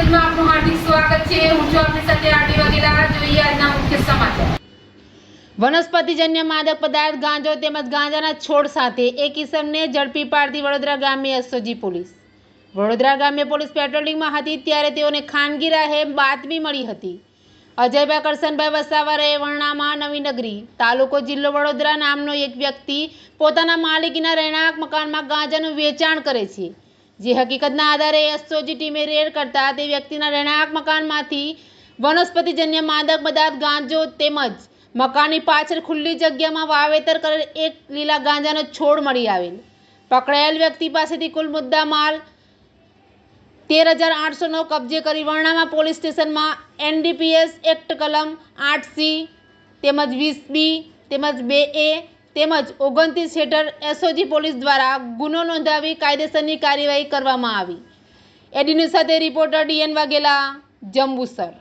ન્યૂઝમાં આપનું હાર્દિક સ્વાગત છે. હું છું આપની સાથે આરડી વગેરા જોઈએ આજના મુખ્ય સમાચાર. વનસ્પતિજન્ય માદક પદાર્થ ગાંજો તેમજ ગાંજાના છોડ સાથે એક કિસમને ઝડપી પાડતી વડોદરા ગામે એસઓજી પોલીસ. વડોદરા ગામે પોલીસ પેટ્રોલિંગમાં હતી ત્યારે તેઓને ખાનગી રાહે બાતમી મળી હતી. અજયભાઈ કરશનભાઈ વસાવા રહેવણામાં નવીનગરી તાલુકો જિલ્લો વડોદરા નામનો એક વ્યક્તિ પોતાના માલિકીના રહેણાંક મકાનમાં ગાંજાનું વેચાણ કરે છે. જે હકીકતના આધારે એસઓજી ટીમે રેડ કરતા તે વ્યક્તિના રહેણાંક મકાનમાંથી વનસ્પતિજન્ય માદક પદાર્થ, ગાંજો તેમજ મકાનની પાછળ ખુલ્લી જગ્યામાં વાવેતર કરેલ એક લીલા ગાંજાનો છોડ મળી આવેલ. પકડાયેલ વ્યક્તિ પાસેથી કુલ મુદ્દા માલ તેર હજાર આઠસોનો કબજે કરી વર્ણામાં પોલીસ સ્ટેશનમાં એનડીપીએસ એક્ટ કલમ આઠ સી તેમજ વીસ બી તેમજ બે એ તેમજ ઓગણત્રીસ હેઠળ એસઓજી પોલીસ દ્વારા ગુનો નોંધાવી કાયદેસરની કાર્યવાહી કરવામાં આવી. એડીન્યૂઝ સાથે રિપોર્ટર ડીએન વાઘેલા, જંબુસર.